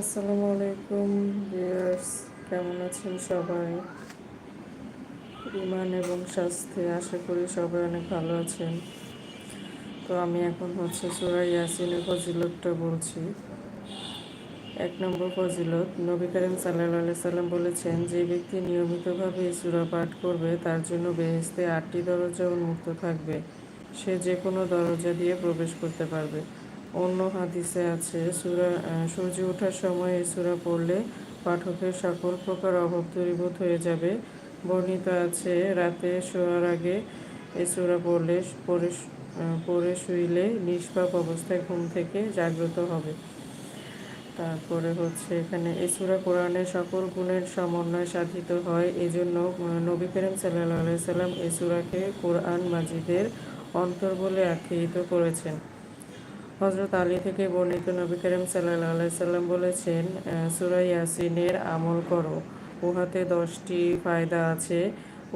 আসসালামু আলাইকুম, ভিউয়ার্স, কেমন আছেন সবাই? ইমান এবং স্বাস্থ্যে আশা করি সবাই অনেক ভালো আছেন। তো আমি এখন হচ্ছে সুরা ইয়াসিনের ফজিলতটা বলছি। এক নম্বর ফজিলত, নবী করিম সাল্লাহ সাল্লাম বলেছেন, যে ব্যক্তি নিয়মিতভাবে সুরা পাঠ করবে, তার জন্য বেহেস্তে আটটি দরজা উন্মুক্ত থাকবে। সে যে কোনো দরজা দিয়ে প্রবেশ করতে পারবে। অন্য হাদিসে আছে, সুরা সূর্য ওঠার সময় এই সুরা পড়লে পাঠকের সকল প্রকার অভাব দূরীভূত হয়ে যাবে। বর্ণিত আছে, রাতে শোয়ার আগে এই সুরা পড়লে, পড়ে পরে শুইলে নিষ্পাপ অবস্থায় ঘুম থেকে জাগ্রত হবে। তারপরে হচ্ছে এখানে এই সুরা কোরআনের সকল গুণের সমন্বয় সাধিত হয়। এই জন্য নবী করিম সাল্লাহ সাল্লাম এই সুরাকে কোরআন মাজিদের অন্তর বলে আখ্যায়িত করেছেন। হজরত আলী থেকে বর্ণিত নবী করিম সাল্লাহ সাল্লাম বলেছেন সুরা ইয়াসিনের আমল করো। উহাতে দশটি ফায়দা আছে।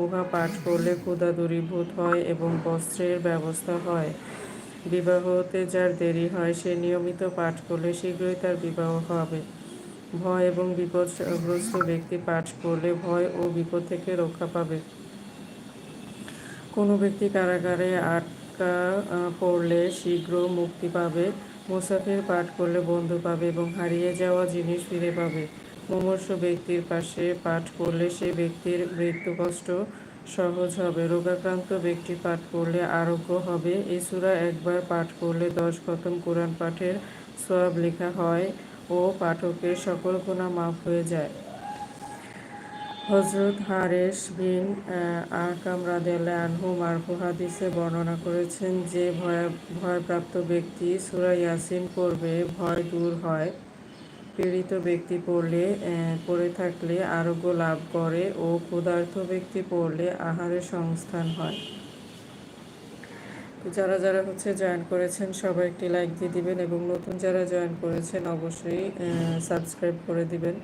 উহা পাঠ করলে ক্ষুদা দূরীভূত হয় এবং বস্ত্রের ব্যবস্থা হয়। বিবাহ হতে যার দেরি হয়, সে নিয়মিত পাঠ করলে শীঘ্রই তার বিবাহ হবে। ভয় এবং বিপদগ্রস্ত ব্যক্তি পাঠ করলে ভয় ও বিপদ থেকে রক্ষা পাবে। কোনো ব্যক্তি কারাগারে আটকা পড়লে শীঘ্র মুক্তি পাবে, মুসাফির পাঠ করলে বন্ধু পাবে এবং হারিয়ে যাওয়া জিনিস ফিরে পাবে। মুমর্ষ ব্যক্তির পাশে পাঠ করলে সে ব্যক্তির মৃত্যু কষ্ট সহজ হবে। রোগাক্রান্ত ব্যক্তি পাঠ করলে আরোগ্য হবে। এই সুরা একবার পাঠ করলে দশ খতম কোরআন পাঠের সোয়াব লেখা হয় ও পাঠকের সকল কোনা মাফ হয়ে যায়। হজরত হারেস বিন আহকাম রাদেলা আনহু মারফু হাদিসে বর্ণনা করেছেন যে ভয়, ভয়প্রাপ্ত ব্যক্তি সুরা ইয়াসিন পড়বে, ভয় দূর হয়। পীড়িত ব্যক্তি পড়লে পড়ে থাকলে আরোগ্য লাভ করে ও ক্ষুধার্থ ব্যক্তি পড়লে আহারের সংস্থান হয়। যারা যারা হচ্ছে জয়েন করেছেন, সবাই একটি লাইক দিয়ে দিবেন এবং নতুন যারা জয়েন করেছেন, অবশ্যই সাবস্ক্রাইব করে দিবেন।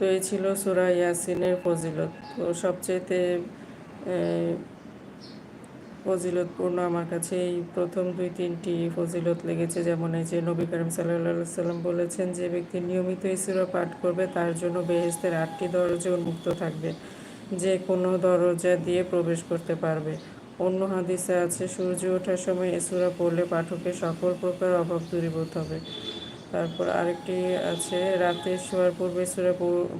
তো এই ছিল সুরা ইয়াসিনের ফজিলত। তো সবচেয়েতে ফজিলতপূর্ণ আমার কাছে এই প্রথম দুই, তিনটি ফজিলত লেগেছে। যেমন এই যে নবী করিম সাল্লাহ সাল্লাম বলেছেন, যে ব্যক্তি নিয়মিত এই সুরা পাঠ করবে, তার জন্য বেহেস্তের আটটি দরজা উন্মুক্ত থাকবে। যে কোনো দরজা দিয়ে প্রবেশ করতে পারবে। অন্য হাদিসে আছে, সূর্য ওঠার সময় এসুরা পড়লে পাঠকের সকল প্রকার অভাব দূরীভূত হবে। তারপর আরেকটি আছে, রাতে শোয়ার পূর্বে সুরা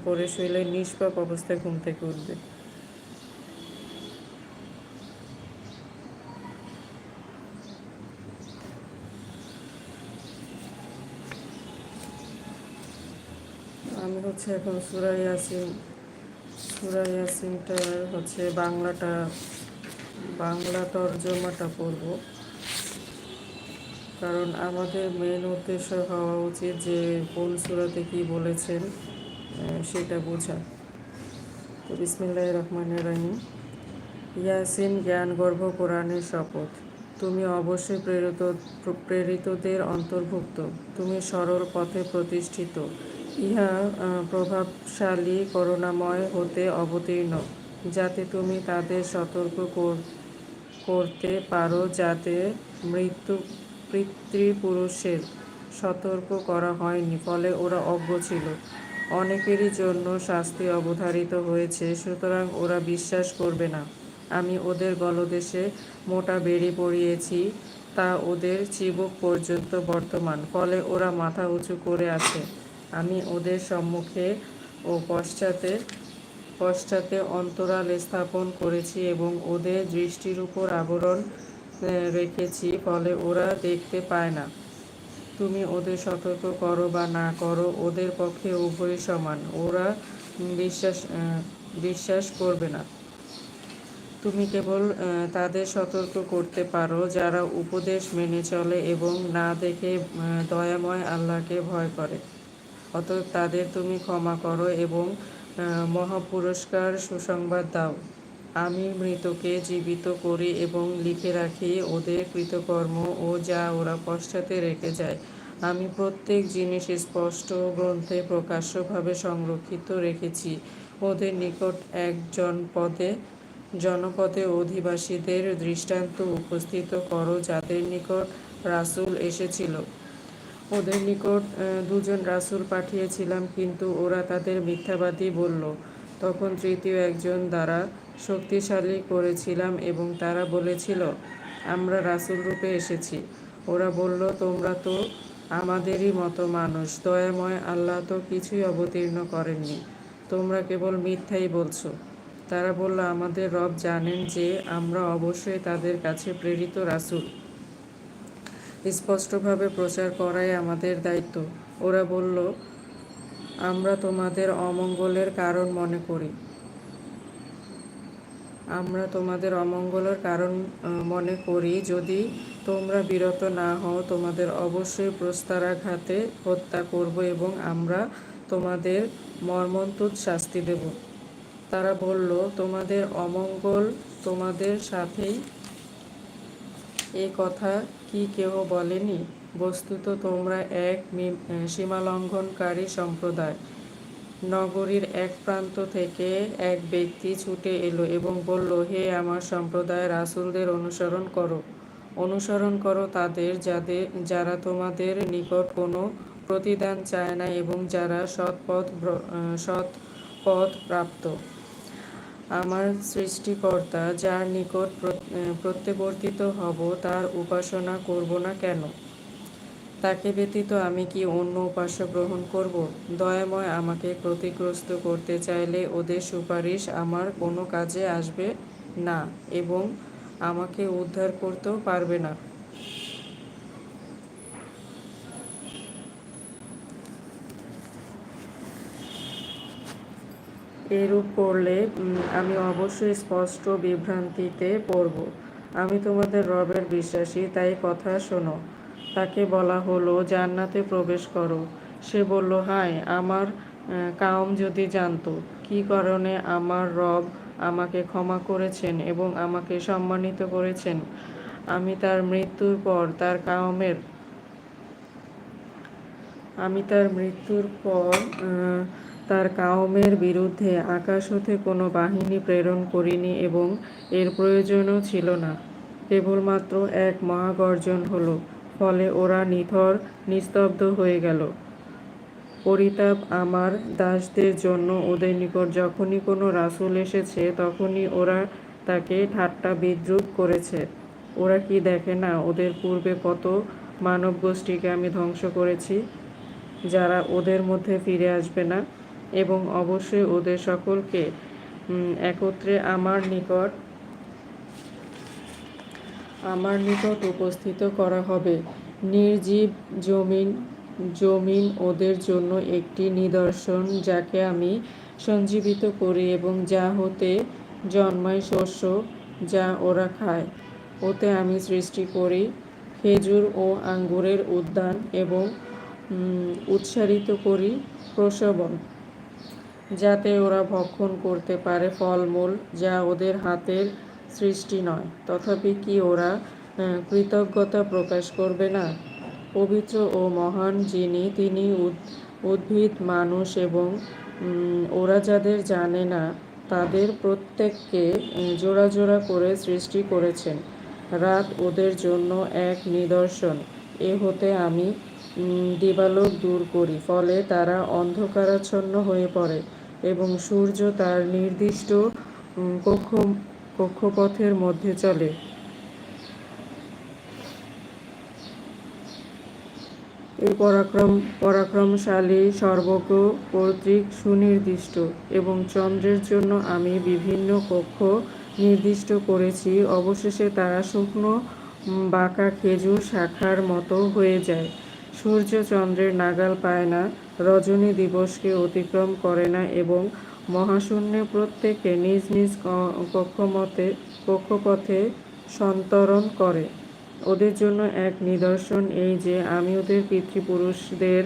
পরে শুইলে নিষ্পাপ অবস্থায় ঘুম থেকে উঠবে। আমি হচ্ছে এখন সুরা ইয়াসিন, সুরা হচ্ছে বাংলাটা, বাংলা তর্জমাটা পড়ব। কারণ আমাদের মেন উদ্দেশ্য হওয়া উচিত যে কোন সুরাতে কি বলেছেন সেটা বোঝা। তো বিসমিল্লাহ রহমান রাহিম। ইয়াসিন জ্ঞান গর্ভ কোরআনের শপথ। তুমি অবশ্যই প্রেরিত, প্রেরিতদের অন্তর্ভুক্ত। তুমি সরল পথে প্রতিষ্ঠিত। ইহা প্রভাবশালী করুণাময় হতে অবতীর্ণ। যাতে তুমি তাদের সতর্ক করতে পারো, যাতে মৃত্যু পিতৃপুরুষের সতর্ক করা হয়নি, ফলে ওরা অজ্ঞ ছিল। অনেকেরই জন্য শাস্তি অবধারিত হয়েছে, সুতরাং ওরা বিশ্বাস করবে না। আমি ওদের গলদেশে মোটা বেড়ে পড়িয়েছি তা ওদের চিবুক পর্যন্ত বর্তমান, ফলে ওরা মাথা উঁচু করে আছে। আমি ওদের সম্মুখে ও পশ্চাতে পশ্চাতে অন্তরাল স্থাপন করেছি এবং ওদের দৃষ্টির উপর আবরণ রেখেছি, ফলে ওরা দেখতে পায় না। তুমি ওদের সতর্ক করো বা না করো, ওদের পক্ষে উভয় সমান। ওরা বিশ্বাস বিশ্বাস করবে না। তুমি কেবল তাদের সতর্ক করতে পারো, যারা উপদেশ মেনে চলে এবং না দেখে দয়াময় আল্লাহকে ভয় করে। অতএব তাদের তুমি ক্ষমা করো এবং মহাপুরস্কার সুসংবাদ দাও। আমি মৃতকে জীবিত করি এবং লিখে রাখি, ওদের কৃতকর্ম ও যা ওরা পশ্চাতে রেখে যায়। আমি প্রত্যেক জিনিস স্পষ্ট গ্রন্থে প্রকাশ্যভাবে সংরক্ষিত রেখেছি। ওদের নিকট একজন পদে, জনপদে অধিবাসীদের দৃষ্টান্ত উপস্থিত করো যাদের নিকট রাসুল এসেছিল। ওদের নিকট দুজন রাসূল পাঠিয়েছিলাম, কিন্তু ওরা তাদের মিথ্যাবাদী বলল। তখন তৃতীয় একজন দ্বারা শক্তিশালী করেছিলাম এবং তারা বলেছিল, আমরা রাসূল রূপে এসেছি। ওরা বলল, তোমরা তো আমাদেরই মতো মানুষ, দয়াময় আল্লাহ তো কিছুই অবতীর্ণ করেননি, তোমরা কেবল মিথ্যাই বলছো। তারা বলল, আমাদের রব জানেন যে আমরা অবশ্যই তাদের কাছে প্রেরিত রাসূল। স্পষ্টভাবে প্রচার করাই আমাদের দায়িত্ব। ওরা বলল আমরা তোমাদের অমঙ্গলের কারণ মনে করি। আমরা তোমাদের অমঙ্গলের কারণ মনে করি। যদি তোমরা বিরত না হও, তোমাদের অবশ্যই প্রস্তারাঘাতে হত্যা করব এবং আমরা তোমাদের মর্মন্তুদ শাস্তি দেব। তারা বলল, তোমাদের অমঙ্গল তোমাদের সাথেই। এ কথা কি কেউ বলেনি? বস্তুত তোমরা এক সীমালঙ্ঘনকারী সম্প্রদায়। নগরীর এক প্রান্ত থেকে এক ব্যক্তি ছুটে এলো এবং বলল, হে আমার সম্প্রদায়, রাসুলদের অনুসরণ করো। অনুসরণ করো তাদের যাদের যারা তোমাদের নিকট কোনো প্রতিদান চায় না এবং যারা সৎপথ সৎ পথ প্রাপ্ত। আমার সৃষ্টিকর্তা, যার নিকট প্রত্যাবর্তিত হব, তার উপাসনা করব না কেন? তাকে ব্যতীত আমি কি অন্য উপাস্য গ্রহণ করব? দয়াময় আমাকে ক্ষতিগ্রস্ত করতে চাইলে ওদের সুপারিশ আমার কোনো কাজে আসবে না এবং আমাকে উদ্ধার করতেও পারবে না। এরূপ করলে আমি অবশ্যই স্পষ্ট বিভ্রান্তিতে পড়ব। আমি তোমাদের রবের বিশ্বাসী, তাই কথা শোনো। তাকে বলা হলো, জান্নাতে প্রবেশ করো। সে বলল, হায়, আমার কাউম যদি জানতো, কী কারণে আমার রব আমাকে ক্ষমা করেছেন এবং আমাকে সম্মানিত করেছেন? আমি তার মৃত্যুর পর তার কাউমের, আমি তার মৃত্যুর পর তার কাউমের বিরুদ্ধে আকাশ হতে কোনো বাহিনী প্রেরণ করিনি এবং এর প্রয়োজনও ছিল না। কেবলমাত্র এক মহাগর্জন হলো। ফলে ওরা নিথর, নিস্তব্ধ হয়ে গেল। পরিতাপ আমার দাসদের জন্য ওদের নিকট যখনই কোনো রাসূল এসেছে, তখনই ওরা তাকে ঠাট্টা বিদ্রুপ করেছে। ওরা কি দেখে না ওদের পূর্বে কত মানব গোষ্ঠীকে আমি ধ্বংস করেছি? যারা ওদের মধ্যে ফিরে আসবে না? এবং অবশ্যই ওদের সকলকে একত্রে আমার নিকট আমার নিকট উপস্থিত করা হবে। নির্জীব জমিন জমিন ওদের জন্য একটি নিদর্শন যাকে আমি সঞ্জীবিত করি এবং যা হতে জন্মায় শস্য যা ওরা খায়। ওতে আমি সৃষ্টি করি খেজুর ও আঙ্গুরের উদ্যান এবং উৎসারিত করি প্রসবন যাতে ওরা ভক্ষণ করতে পারে ফলমূল যা ওদের হাতের সৃষ্টি নয়। তথাপি কি ওরা কৃতজ্ঞতা প্রকাশ করবে না? পবিত্র ও মহান যিনি, তিনি উদ- উদ্ভিদ, মানুষ এবং ওরা যাদের জানে না, তাদের প্রত্যেককে জোড়া জোড়া করে সৃষ্টি করেছেন। রাত ওদের জন্য এক নিদর্শন। এ হতে আমি দিবালোক দূর করি, ফলে তারা অন্ধকারাচ্ছন্ন হয়ে পড়ে এবং সূর্য তার নির্দিষ্ট কক্ষ কক্ষপথের মধ্যে চলে। এই পরাক্রম, পরাক্রমশালী সর্বজ্ঞ কর্তৃক সুনির্দিষ্ট এবং চন্দ্রের জন্য আমি বিভিন্ন কক্ষ নির্দিষ্ট করেছি। অবশেষে তারা শুকনো বাঁকা খেজুর শাখার মতো হয়ে যায়। সূর্য চন্দ্রের নাগাল পায় না, রজনী দিবসকে অতিক্রম করে না এবং মহাশূন্যে প্রত্যেকে নিজ নিজ কক্ষমতে কক্ষপথে সন্তরণ করে। ওদের জন্য এক নিদর্শন এই যে, আমি ওদের পিতৃপুরুষদের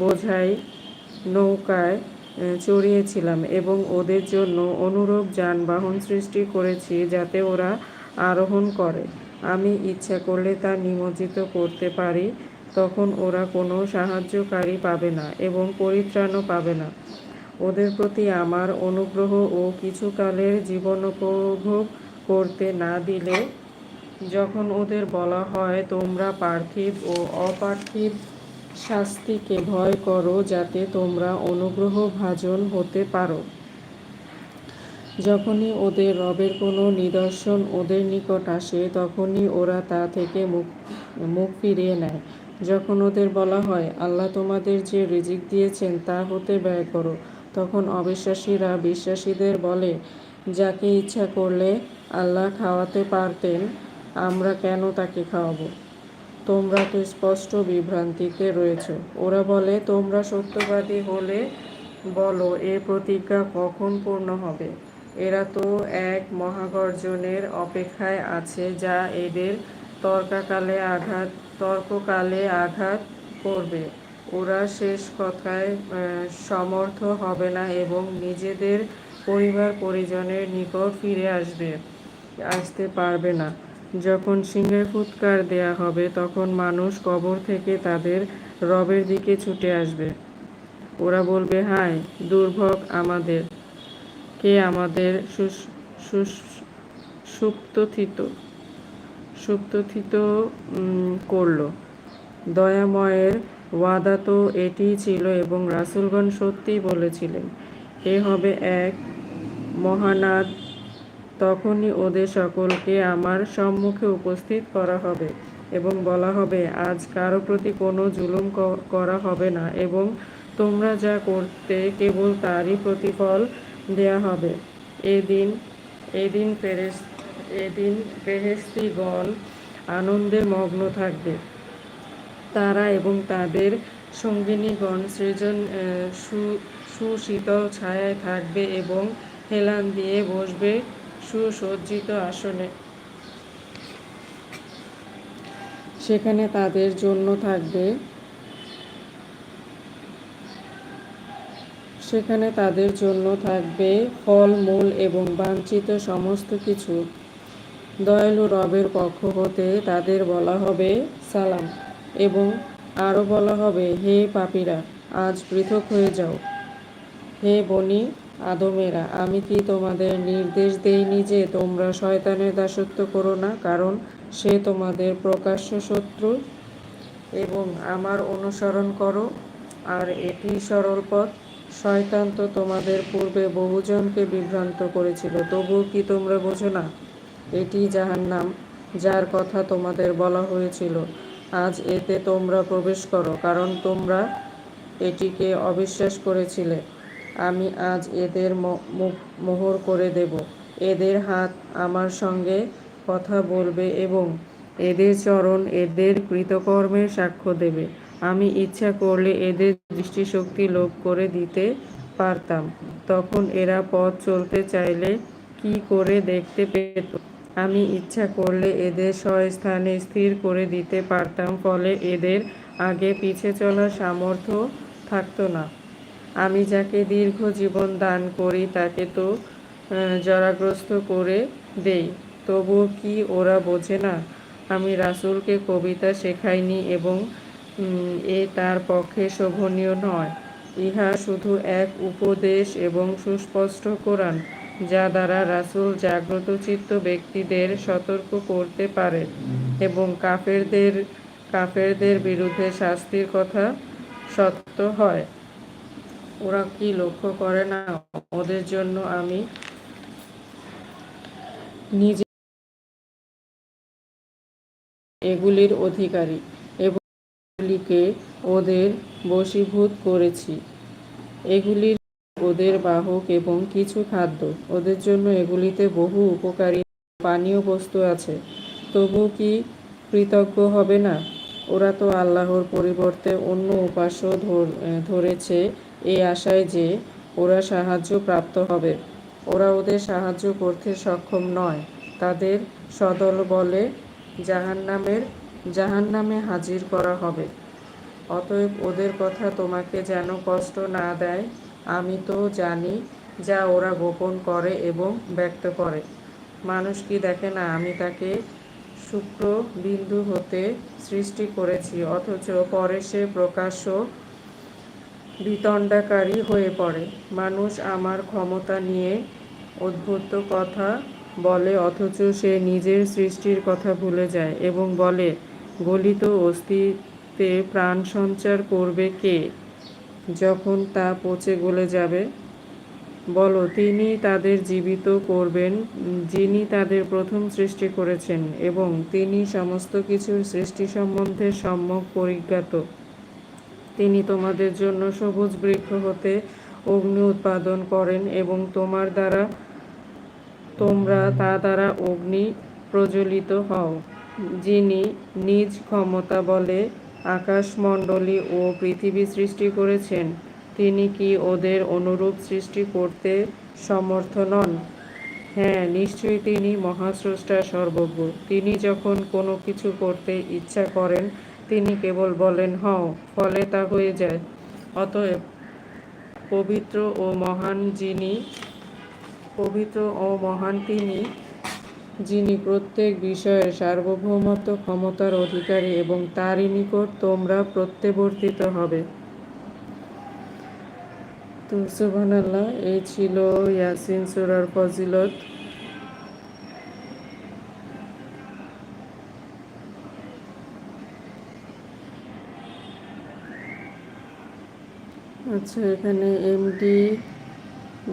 বোঝাই নৌকায় চড়িয়েছিলাম এবং ওদের জন্য অনুরূপ যানবাহন সৃষ্টি করেছি যাতে ওরা আরোহণ করে। আমি ইচ্ছা করলে তা নিমজ্জিত করতে পারি, তখন ওরা কোনো সাহায্যকারী পাবে না এবং পরিত্রাণও পাবে না। ওদের প্রতি আমার অনুগ্রহ ও কিছুকালের জীবনোপভোগ করতে না দিলে যখন ওদের বলা হয়, তোমরা পার্থিব ও অপার্থিব শাস্তিকে ভয় করো যাতে তোমরা অনুগ্রহ ভাজন হতে পারো। যখনই ওদের রবের কোনো নিদর্শন ওদের নিকট আসে, তখনই ওরা তা থেকে মুখ মুখ ফিরিয়ে নেয়। যখন ওদের বলা হয়, আল্লাহ তোমাদের যে রিজিক দিয়েছেন তা হতে ব্যয় করো। তখন অবিশ্বাসীরা বিশ্বাসীদের বলে, যাকে ইচ্ছা করলে আল্লাহ খাওয়াতে পারতেন, আমরা কেন তাকে খাওয়াবো? তোমরা তো স্পষ্ট বিভ্রান্তিতে রয়েছ। ওরা বলে, তোমরা সত্যবাদী হলে বলো, এ প্রতিজ্ঞা কখন পূর্ণ হবে? এরা তো এক মহাগর্জনের অপেক্ষায় আছে, যা এদের তর্কাকালে আঘাত, তর্ককালে আঘাত করবে। ওরা শেষ কথায় সমর্থ হবে না এবং নিজেদের পরিবার পরিজনের নিকট ফিরে আসবে, আসতে পারবে না। যখন সিংহের ফুৎকার দেয়া হবে, তখন মানুষ কবর থেকে তাদের রবের দিকে ছুটে আসবে। ওরা বলবে, হায়, দুর্ভোগ আমাদের। কে আমাদের সুপ্তথিত সুপ্তথিত করল? দয়াময়ের ওয়াদা তো এটিই ছিল এবং রাসূলগণ সত্যিই বলেছিলেন, এ হবে এক মহানাদ, তখনই ওদের সকলকে আমার সম্মুখে উপস্থিত করা হবে এবং বলা হবে, আজ কারও প্রতি কোনো জুলুম করা হবে না এবং তোমরা যা করতে কেবল তারই প্রতিফল দেয়া হবে। এদিন এদিন ফেরেস এদিন ফেরেস্তিগণ আনন্দে মগ্ন থাকবে। তারা এবং তাদের সঙ্গিনীগণ সৃজন সুশীতল ছায়ায় থাকবে এবং হেলান দিয়ে বসবে সুসজ্জিত আসনে। সেখানে তাদের জন্য থাকবে, সেখানে তাদের জন্য থাকবে ফল, মূল এবং বাঞ্ছিত সমস্ত কিছু। দয়ালু রবের পক্ষ হতে তাদের বলা হবে সালাম। এবং আরও বলা হবে, হে পাপীরা, আজ পৃথক হয়ে যাও। হে বনি আদমেরা, আমি কি তোমাদের নির্দেশ দেইনি যে তোমরা শয়তানের দাসত্ব করো না? কারণ সে তোমাদের প্রকাশ্য শত্রু এবং আমার অনুসরণ করো। আর এটি সরল পথ। শয়তান তো তোমাদের পূর্বে বহুজনকে বিভ্রান্ত করেছিল। তবুও কি তোমরা বোঝো না? এটি জাহান্নাম, যার কথা তোমাদের বলা হয়েছিল। আজ এতে তোমরা প্রবেশ করো, কারণ তোমরা এটিকে অবিশ্বাস করেছিলে। আমি আজ এদের মোহর করে দেব। এদের হাত আমার সঙ্গে কথা বলবে এবং এদের চরণ এদের কৃতকর্মের সাক্ষ্য দেবে। আমি ইচ্ছা করলে এদের দৃষ্টিশক্তি লোপ করে দিতে পারতাম। তখন এরা পথ চলতে চাইলে কি করে দেখতে পেত? আমি ইচ্ছা করলে এদের স্বস্থানে স্থির করে দিতে পারতাম, ফলে এদের আগে পিছে চলার সামর্থ্য থাকতো না। আমি যাকে দীর্ঘ জীবন দান করি, তাকে তো জরাগ্রস্ত করে দেই তবুও কি ওরা বোঝে না? আমি রাসুলকে কবিতা শেখাইনি এবং এ তার পক্ষে শোভনীয় নয়। ইহা শুধু এক উপদেশ এবং সুস্পষ্ট কোরআন। যা দ্বারা রাসূল জাগ্রত চিত্ত ব্যক্তিদের সতর্ক করতে পারে এবং কাফেরদের কাফেরদের বিরুদ্ধে শাস্তির কথা সত্য হয়। ওরা কি লক্ষ্য করে না ওদের জন্য আমি নিজে এগুলির অধিকারী এবং এগুলিকে ওদের বশীভূত করেছি। এগুলির ওদের বাহক এবং কিছু খাদ্য। ওদের জন্য এগুলিতে বহু উপকারী পানীয় বস্তু আছে। তবু কি কৃতজ্ঞ হবে না? ওরা তো আল্লাহর পরিবর্তে অন্য উপাস্য ধর- ধরেছে এই আশায় যে ওরা সাহায্য প্রাপ্ত হবে। ওরা ওদের সাহায্য করতে সক্ষম নয়। তাদের সদল বলে, জাহান্নামের, জাহান্নামে হাজির করা হবে। অতএব ওদের কথা তোমাকে যেন কষ্ট না দেয় আমি তো জানি যা ওরা গোপন করে এবং ব্যক্ত করে। মানুষ কি দেখে না আমি তাকে শুক্র বিন্দু হতে সৃষ্টি করেছি, অথচ পরে সে প্রকাশ্য বিতণ্ডাকারী হয়ে পড়ে। মানুষ আমার ক্ষমতা নিয়ে উদ্ভুত কথা বলে, অথচ সে নিজের সৃষ্টির কথা ভুলে যায় এবং বলে, গলিত অস্তিত্ব প্রাণ সঞ্চার করবে কে? যখন তা পচে গলে যাবে, বলো, তিনি তাদের জীবিত করবেন, যিনি তাদের প্রথম সৃষ্টি করেছেন, এবং তিনি সমস্ত কিছুর সৃষ্টি সম্বন্ধে সম্যক পরিজ্ঞাত। তিনি তোমাদের জন্য সবুজ বৃক্ষ হতে অগ্নি উৎপাদন করেন, এবং তোমার দ্বারা, তোমরা তা দ্বারা অগ্নি প্রজ্বলিত হও, যিনি নিজ ক্ষমতা বলে আকাশমণ্ডলী ও পৃথিবী সৃষ্টি করেছেন। তিনি কি ওদের অনুরূপ সৃষ্টি করতে সমর্থ নন? হ্যাঁ নিশ্চয়ই তিনি মহাস্রষ্টা সর্বজ্ঞ। তিনি যখন কোনো কিছু করতে ইচ্ছা করেন, তিনি কেবল বলেন, হও, ফলে তা হয়ে যায়। অতএব পবিত্র ও মহান যিনি, পবিত্র ও মহান তিনি যিনি প্রত্যেক বিষয়ে সার্বভৌমত্ব, ক্ষমতার অধিকারী এবং তারই নিকট তোমরা প্রত্যবর্তিত হবে। তো সুবহান আল্লাহ এই ছিল ইয়াসিন সুরার ফজিলত। আচ্ছা এখানে এমডি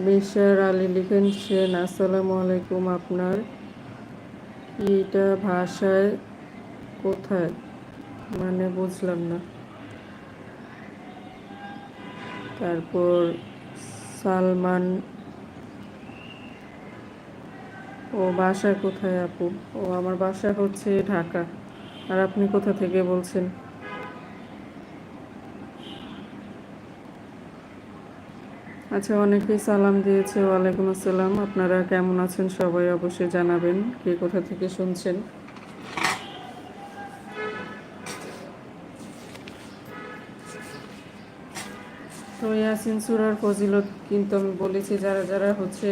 মিশার আলী লিখেন সেন আসসালামু আলাইকুম আপনার। এইটা ভাষায় কোথায়? মানে বুঝলাম না। তারপর সালমান, ও বাসা কোথায় আপু? ও আমার বাসা হচ্ছে ঢাকা। আর আপনি কোথা থেকে বলছেন? আচ্ছা অনেকেই সালাম দিয়েছে, ওয়ালাইকুম আসসালাম। আপনারা কেমন আছেন? সবাই অবশ্যই জানাবেন। কে কোথা থেকে শুনছেন? তো ইয়াসিন সুরার ফজিলত কিন্তু আমি বলেছি, যারা যারা হচ্ছে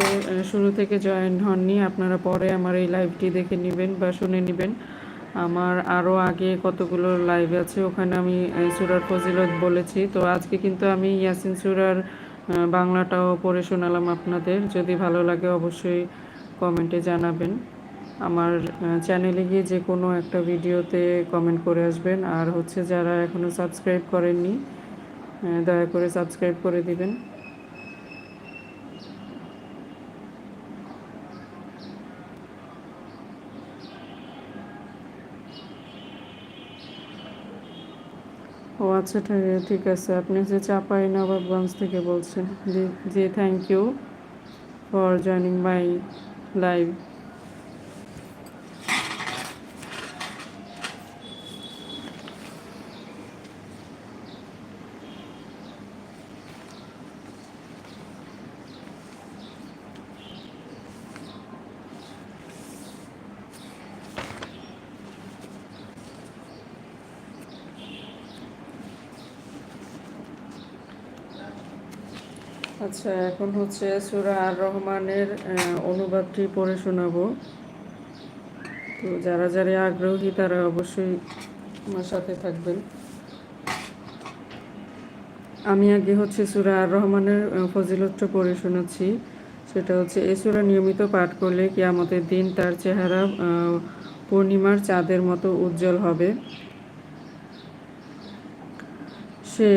শুরু থেকে জয়েন হননি, আপনারা পরে আমার এই লাইভটি দেখে নেবেন বা শুনে নেবেন। আমার আরও আগে কতগুলো লাইভ আছে, ওখানে আমি সুরার ফজিলত বলেছি। তো আজকে কিন্তু আমি ইয়াসিন সুরার বাংলাটাও পড়ে শোনালাম আপনাদের। যদি ভালো লাগে অবশ্যই কমেন্টে জানাবেন। আমার চ্যানেলে গিয়ে যে কোনো একটা ভিডিওতে কমেন্ট করে আসবেন। আর হচ্ছে যারা এখনও সাবস্ক্রাইব করেননি দয়া করে সাবস্ক্রাইব করে দিবেন ও আচ্ছা ঠিক- আছে, আপনি যে চাপাই নবাবগঞ্জ থেকে বলছেন। জি জি thank you for joining my live আচ্ছা এখন হচ্ছে সুরা আর রহমানের অনুবাদটি পড়ে শোনাবো। তো যারা যারা আগ্রহী, তারা অবশ্যই আমার সাথে থাকবেন। আমি আগে হচ্ছে সুরা আর রহমানের ফজিলতটা পড়ে শোনাচ্ছি। সেটা হচ্ছে, এই সুরা নিয়মিত পাঠ করলে কি আমাদের দিন তার চেহারা পূর্ণিমার চাঁদের মতো উজ্জ্বল হবে। সে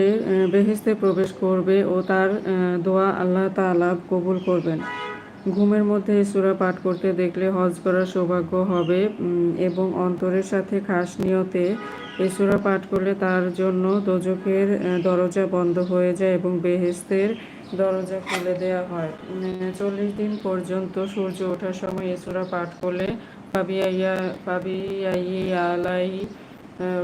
বেহেস্তে প্রবেশ করবে ও তার দোয়া আল্লাহ তাআলা কবুল করবেন। ঘুমের মধ্যে সূরা পাঠ করতে দেখলে হজ করার সৌভাগ্য হবে এবং অন্তরের সাথে খাস নিয়তে এই সূরা পাঠ করলে তার জন্য দোজকের দরজা বন্ধ হয়ে যায় এবং বেহেস্তের দরজা খুলে দেওয়া হয়। চল্লিশ দিন পর্যন্ত সূর্য ওঠার সময় এই সূরা পাঠ করলে ফাবিয়াইয়া ফাবিয়াইয়া আলাই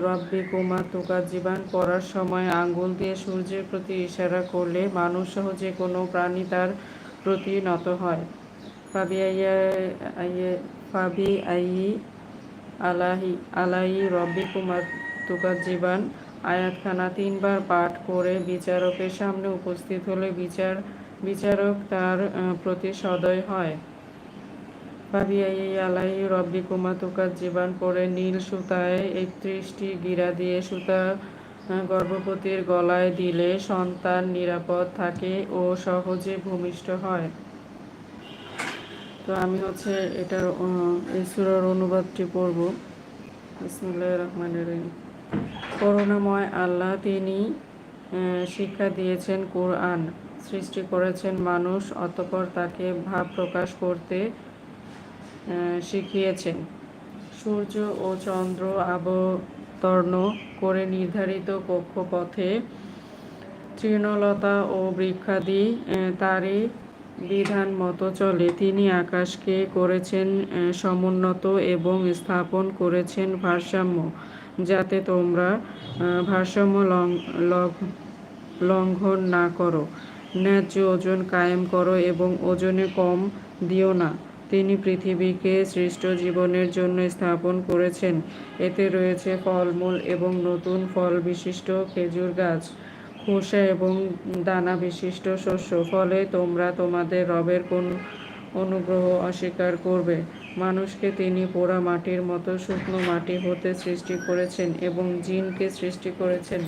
রব্বি কুমা তুকা জীবান পড়ার সময় আঙ্গুল দিয়ে সূর্যের প্রতি ইশারা করলে মানুষ সহ যে কোনো প্রাণী তার প্রতি নত হয়। ফাবি আইয়া ফাবি আই আলাহি আলাই রব্বি কুমার তুকা জীবান আয়াতখানা তিনবার পাঠ করে বিচারকের সামনে উপস্থিত হলে বিচার, বিচারক তার প্রতি সদয় হয়। আলাই রব্বি কুমা তুকার জীবন নীল সুতায় একত্রিশটি গিরা দিয়ে সুতা গলায় দিলে সন্তান নিরাপদ থাকে ও সহজে ভূমিষ্ঠ হয়। তো আমি হচ্ছে এটার অনুবাদটি পড়ব। বিসমুল্লাহ রহমানের করুণাময় আল্লাহ তিনি শিক্ষা দিয়েছেন কোরআন, সৃষ্টি করেছেন মানুষ, অতঃপর তাকে ভাব প্রকাশ করতে শিখিয়েছেন। সূর্য ও চন্দ্র আবতর্ণ করে নির্ধারিত কক্ষপথে তৃণলতা ও বৃক্ষাদি তারই বিধান মতো চলে। তিনি আকাশকে করেছেন সমুন্নত এবং স্থাপন করেছেন ভারসাম্য, যাতে তোমরা ভারসাম্য লঙ্ঘন না করো। ন্যায্য ওজন কায়েম করো এবং ওজনে কম দিও না। তিনি পৃথিবীকে সৃষ্ট জীবনের জন্য স্থাপন করেছেন। এতে রয়েছে ফলমূল এবং নতুন ফল বিশিষ্ট খেজুর গাছ, খোসা এবং দানা বিশিষ্ট শস্য। ফলে তোমরা তোমাদের রবের কোন অনুগ্রহ অস্বীকার করবে? মানুষকে তিনি পোড়া মাটির মতো শুকনো মাটি হতে সৃষ্টি করেছেন এবং জিনকে সৃষ্টি করেছেন।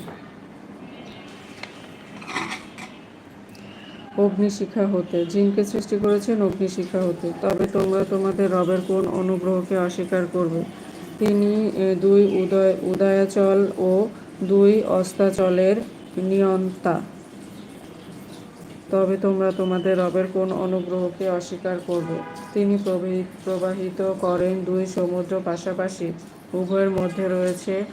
অগ্নিশিখা হতে জিনকে সৃষ্টি করেছেন অগ্নিশিখা হতে। তবে তোমরা তোমাদের রবের কোন অনুগ্রহকে অস্বীকার করবে? তিনি দুই উদয় উদয়াচল ও দুই অস্তাচলের নিয়ন্তা। তবে তোমরা তোমাদের রবের কোন অনুগ্রহকে অস্বীকার করবে? তিনি প্রবি- প্রবাহিত করেন দুই সমুদ্র পাশাপাশি। উভয়ের মধ্যে রয়েছে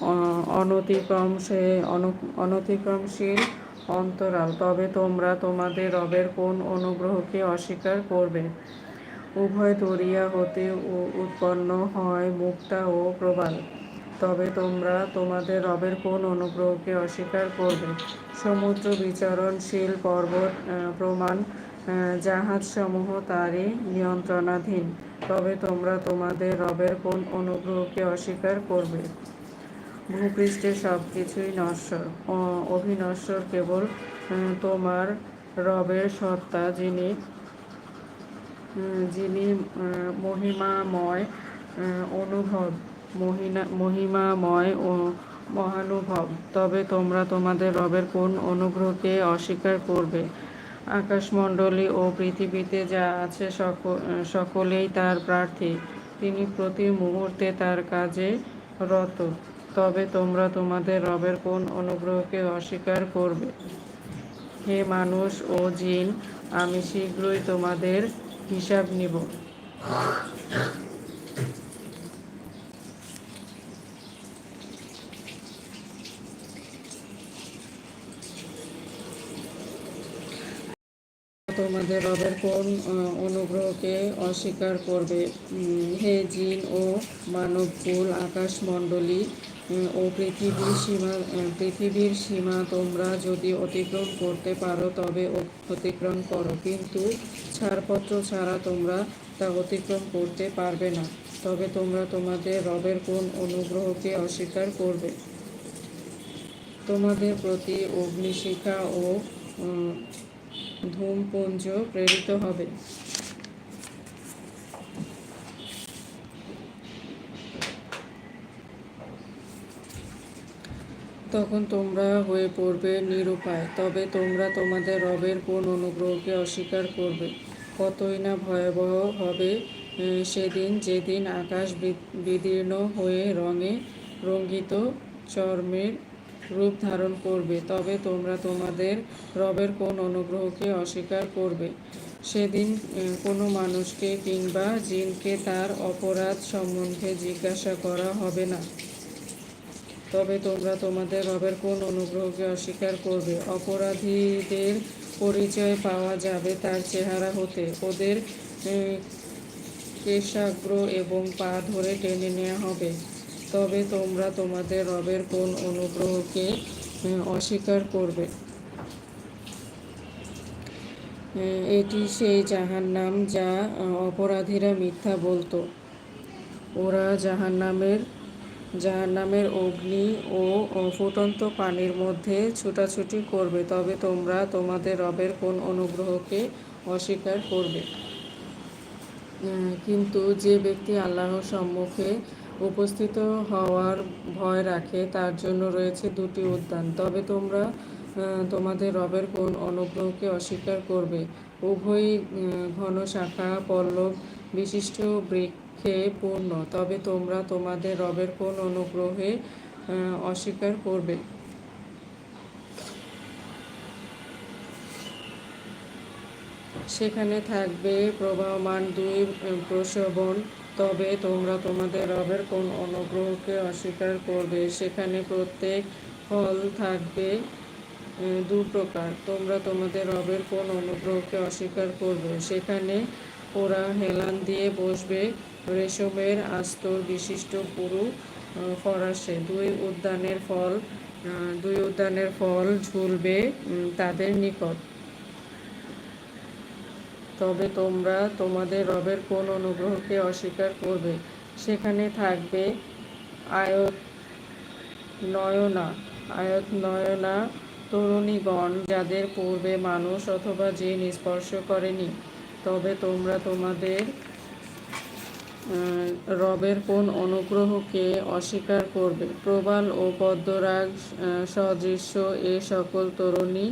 আহ, অনতিক্রমশে অন- অনতিক্রমশীল অন্তরাল, তবে তোমরা তোমাদের রবের কোন অনুগ্রহকে অস্বীকার করবে? উভয় দরিয়া হতে উৎপন্ন হয় মুক্তা ও প্রবাল। তবে তোমরা তোমাদের রবের কোন অনুগ্রহকে অস্বীকার করবে? সমুদ্র বিচরণশীল পর্বত প্রমাণ জাহাজসমূহ তারই নিয়ন্ত্রণাধীন। তবে তোমরা তোমাদের রবের কোন অনুগ্রহকে অস্বীকার করবে? ভূপৃষ্ঠে সব কিছুই নশ্বর অভিনশ্বর কেবল তোমার রবের সত্তা, যিনি যিনি মহিমাময় অনুভব, মহিনা, মহিমাময় ও মহানুভব। তবে তোমরা তোমাদের রবের কোন অনুগ্রহকে অস্বীকার করবে? আকাশমণ্ডলী ও পৃথিবীতে যা আছে সক- সকলেই তার প্রার্থী। তিনি প্রতি মুহূর্তে তার কাজে রত। তবে তোমরা তোমাদের রবের কোন অনুগ্রহকে অস্বীকার করবে? হে মানুষ ও জিন, আমি শীঘ্রই তোমাদের হিসাব নিব। তোমাদের রবের কোন অনুগ্রহকে অস্বীকার করবে? হে জিন ও মানবকুল আকাশমণ্ডলী ও পৃথিবীর সীমা পৃথিবীর সীমা তোমরা যদি অতিক্রম করতে পারো তবে অতিক্রম করো। কিন্তু ছাড়পত্র ছাড়া তোমরা তা অতিক্রম করতে পারবে না। তবে তোমরা তোমাদের রবের কোন অনুগ্রহকে অস্বীকার করবে? তোমাদের প্রতি অগ্নিশিখা ও ধূমপুঞ্জ প্রেরিত হবে। তখন তোমরা হয়ে পড়বে নিরুপায়, তবে তোমরা তোমাদের রবের কোন অনুগ্রহকে অস্বীকার করবে? কতই না ভয়াবহ হবে সেদিন যেদিন আকাশ বিদীর্ণ হয়ে রঙে রঙ্গিত চর্মের রূপ ধারণ করবে, তবে তোমরা তোমাদের রবের কোন অনুগ্রহকে অস্বীকার করবে? সেদিন কোনো মানুষকে কিংবা জিনকে তার অপরাধ সম্বন্ধে জিজ্ঞাসা করা হবে না। তবে তোমরা তোমাদের রবের কোন অনুগ্রহকে অস্বীকার করবে? অপরাধীদের পরিচয় পাওয়া যাবে তার চেহারা হতে। ওদের কেশাগ্র এবং পা ধরে টেনে নেওয়া হবে। তবে তোমরা তোমাদের রবের কোন অনুগ্রহকে অস্বীকার করবে? এটি সেই জাহান্নাম যা, অপরাধীরা মিথ্যা বলতো। ওরা জাহান্নামের জাহান্নামের অগ্নি ও ফুটন্ত পানির মধ্যে ছুটাছুটি করবে, তবে তোমরা তোমাদের রবের কোন অনুগ্রহকে অস্বীকার করবে? কিন্তু যে ব্যক্তি আল্লাহর সম্মুখে উপস্থিত হওয়ার ভয় রাখে, তার জন্য রয়েছে দুটি উদ্যান। তবে তোমরা তোমাদের রবের কোন অনুগ্রহকে অস্বীকার করবে? উভয়ই ঘন শাখা, পল্লব বিশিষ্ট বৃক্ষে পূর্ণ, তবে তোমরা তোমাদের রবের কোন অনুগ্রহে অস্বীকার করবে? সেখানে থাকবে প্রবাহমান দুই প্রসবন তবে তোমরা তোমাদের রবের কোন অনুগ্রহকে অস্বীকার করবে? সেখানে প্রত্যেক ফল থাকবে দু প্রকার। তোমরা তোমাদের রবের কোন অনুগ্রহকে অস্বীকার করবে? সেখানে ওরা হেলান দিয়ে বসবে রেশমের আস্তর বিশিষ্ট পুরু ফরাসে। দুই উদ্যানের ফল দুই উদ্যানের ফল ঝুলবে তাদের নিকট। তবে তোমরা তোমাদের রবের কোন অনুগ্রহকে অস্বীকার করবে? সেখানে থাকবে আয়ত নয়না আয়ত নয়না তরুণীগণ যাদের পূর্বে মানুষ অথবা জিন স্পর্শ করেনি। তবে তোমরা তোমাদের রবের কোন অনুগ্রহকে অস্বীকার করবে? প্রবাল ও পদ্মরাগ সদৃশ্য এ সকল তরুণী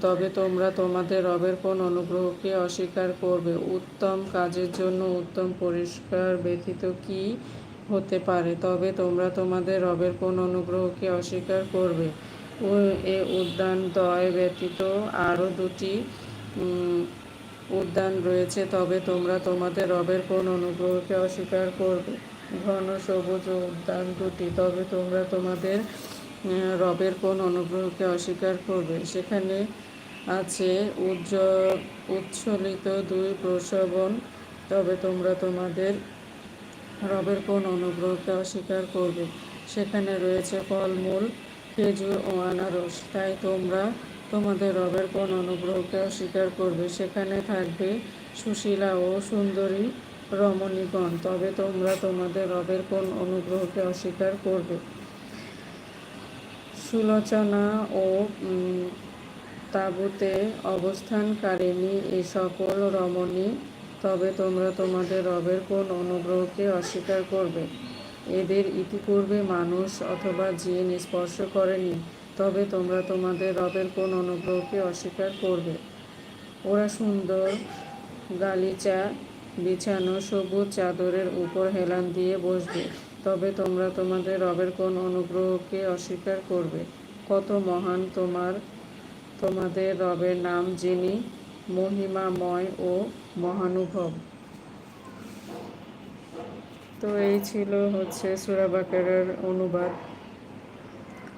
তবে তোমরা তোমাদের রবের কোন অনুগ্রহকে অস্বীকার করবে? উত্তম কাজের জন্য উত্তম পরিষ্কার ব্যতীত কি হতে পারে? তবে তোমরা তোমাদের রবের কোন অনুগ্রহকে অস্বীকার করবে? এ উদ্যান দয় ব্যতীত আরও দুটি উদ্যান রয়েছে, তবে তোমরা তোমাদের রবের কোন অনুগ্রহকে অস্বীকার করবে। ঘন সবুজ উদ্যান দুটি, তবে তোমরা তোমাদের রবের কোন অনুগ্রহকে অস্বীকার করবে। সেখানে আছে উজ্জ্বল উচ্ছলিত দুই প্রসবন, তবে তোমরা তোমাদের রবের কোন অনুগ্রহকে অস্বীকার করবে। সেখানে রয়েছে ফলমূল, খেজুর ও আনারস। তাই তোমরা তোমাদের রবের কোন অনুগ্রহকে অস্বীকার করবে? সেখানে থাকবে সুশীলা ও সুন্দরী রমণীগণ। তবে তোমরা তোমাদের রবের কোন অনুগ্রহকে অস্বীকার করবে? সুলোচনা ও তাঁবুতে অবস্থানকারিণী এই সকল রমণী, তবে তোমরা তোমাদের রবের কোন অনুগ্রহকে অস্বীকার করবে? এদের ইতিপূর্বে মানুষ অথবা জিন স্পর্শ করেনি। তবে তোমরা তোমাদের রবের কোন অনুগ্রহকে অস্বীকার করবে। ওরা সুন্দর গালিচা, বিছানো সবুজ চাদরের উপর হেলান দিয়ে বসবে। তবে তোমরা তোমাদের রবের কোন অনুগ্রহকে অস্বীকার করবে। কত মহান তোমার, তোমাদের রবের নাম যিনি মহিমাময় ও মহানুভব। তো এই ছিল হচ্ছে সুরাবাকের অনুবাদ।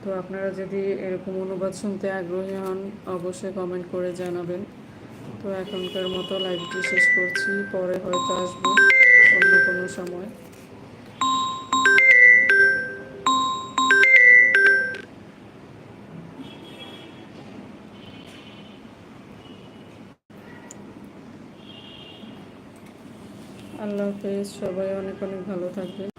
তো আপনারা যদি এরকম অনুবাদ শুনতে আগ্রহী হন, অবশ্যই কমেন্ট করে জানাবেন। তো এখনকার মতো লাইভটি শেষ করছি। পরে হয়তো আসব অন্য কোনো সময়। আল্লাহ হাফেজ, সবাই অনেক অনেক ভালো থাকবেন।